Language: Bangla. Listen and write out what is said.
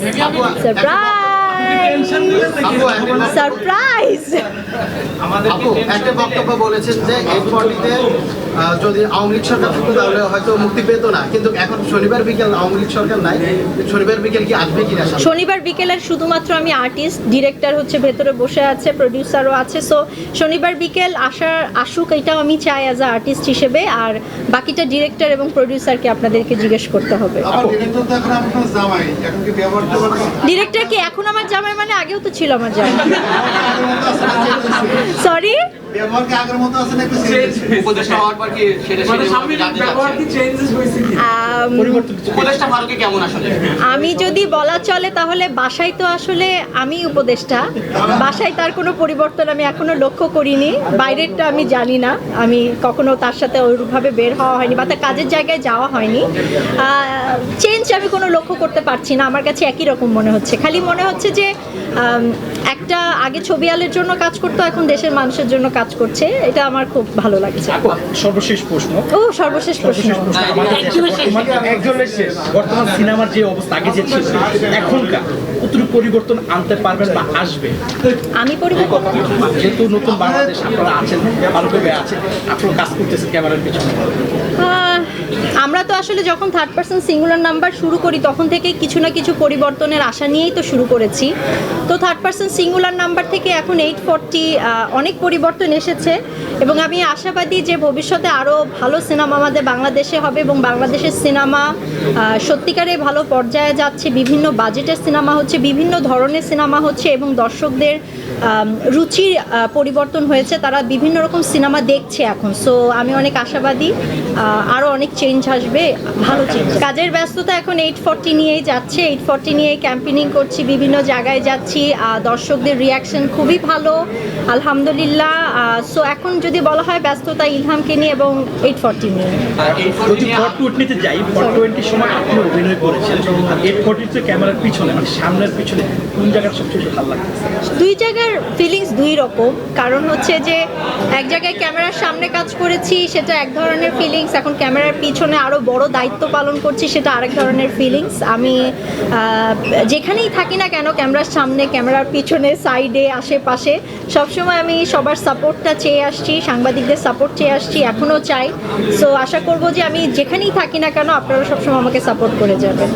সারপ্রাইজ আপু একটা- সারপ্রাইজ একটা বক্তব্য বলেছেন যে এই ফর্টিতে যদি আওয়ামী লীগ সরকার থাকতো তাহলে হয়তো মুক্তি পেতো না। কিন্তু এখন শনিবার বিকেল আওয়ামী লীগ সরকার নাই। শনিবার বিকেল কি আসবে কিনা? শনিবার বিকেলের শুধুমাত্র আমি আর্টিস্ট ডিরেক্টর হচ্ছে ভেতরে বসে আছে প্রডিউসারও আছে। সো শনিবার বিকেল আসার আসুক এটাও আমি চাই অ্যাজ আ আর্টিস্ট হিসেবে। আর বাকিটা ডিরেক্টর এবং প্রডিউসারকে আপনাদেরকে জিজ্ঞেস করতে হবে। ডিরেক্টর কি এখন আমার জামাই মানে আগেও তো ছিল আমার জামাই। সরি মানে আমি যদি বলা চলে তাহলে বাসায় তো আসলে আমি উপদেষ্টা। বাসায় তার কোনো পরিবর্তন আমি এখনও লক্ষ্য করিনি। বাইরেরটা আমি জানি না। আমি কখনো তার সাথে ওইভাবে বের হওয়া হয়নি বা তার কাজের জায়গায় যাওয়া হয়নি। চেঞ্জ আমি কোনো লক্ষ্য করতে পারছি না। আমার কাছে একই রকম মনে হচ্ছে। খালি মনে হচ্ছে যে একটা আগে ছবি আলের জন্য কাজ করতো এখন দেশের মানুষের জন্য কাজ করছে এটা আমার খুব ভালো লাগছে। সর্বশেষ প্রশ্ন। ও সর্বশেষ প্রশ্ন। বর্তমান শেষ। বর্তমান সিনেমার যে অবস্থা আগে যে ছিল এখনকার কতটুকু পরিবর্তন আনতে পারবেন বা আসবে? আমি পরিবর্তন যেহেতু নতুন বাংলাদেশ আপনারা আছেন ভালোভাবে আছেন আপনারা কাজ করতেছেন ক্যামেরার পিছনে। আমরা তো আসলে যখন থার্ড পার্সন সিঙ্গুলার নাম্বার শুরু করি তখন থেকেই কিছু না কিছু পরিবর্তনের আশা নিয়েই তো শুরু করেছি। তো থার্ড পার্সন সিঙ্গুলার নাম্বার থেকে এখন এইট ফোরটি অনেক পরিবর্তন এসেছে এবং আমি আশাবাদী যে ভবিষ্যতে আরও ভালো সিনেমা আমাদের বাংলাদেশে হবে এবং বাংলাদেশের সিনেমা সত্যিকারে ভালো পর্যায়ে যাচ্ছে, বিভিন্ন বাজেটের সিনেমা হচ্ছে, বিভিন্ন ধরনের সিনেমা হচ্ছে এবং দর্শকদের রুচির পরিবর্তন হয়েছে, তারা বিভিন্ন রকম সিনেমা দেখছে এখন। সো আমি অনেক আশাবাদী আরও অনেক চেঞ্জ আসবে, ভালো চেঞ্জ কাজের ব্যস্ততা এখন এইট ফর্টি নিয়েই যাচ্ছে এইট ফর্টি নিয়েই ক্যাম্পেনিং করছি, বিভিন্ন জায়গায় যাচ্ছি দর্শকদের রিয়াকশন খুবই ভালো, আলহামদুলিল্লাহ সো এখন যদি বলা হয় ব্যস্ততা ইলহামকে নিয়ে এবং এইট ফর্টি নিয়ে। যদি ফর টোয়েন্টিতে যাই ফর টোয়েন্টির সময় আপনি অভিনয় করেছেন এইট ফোর্টিতে ক্যামেরার পিছনে মানে সামনের পিছনে কোন জায়গার সবচেয়ে বেশি ভালো লাগতেছে? দুই জায়গার ফিলিংস দুই রকম। কারণ হচ্ছে যে এক জায়গায় ক্যামেরার সামনে কাজ করেছি সেটা এক ধরনের ফিলিংস এখন ক্যামেরার পিছনে আরও বড় দায়িত্ব পালন করছি সেটা আরেক ধরনের ফিলিংস আমি যেখানেই থাকি না কেন ক্যামেরার সামনে ক্যামেরার পিছনে সাইডে আশেপাশে সবসময় আমি সবার সাপোর্টটা চেয়ে আসছি, সাংবাদিকদের সাপোর্ট চেয়ে আসছি, এখনও চাই। সো আশা করব যে আমি যেখানেই থাকি না কেন, আপনারা সবসময় আমাকে সাপোর্ট করে যাবেন।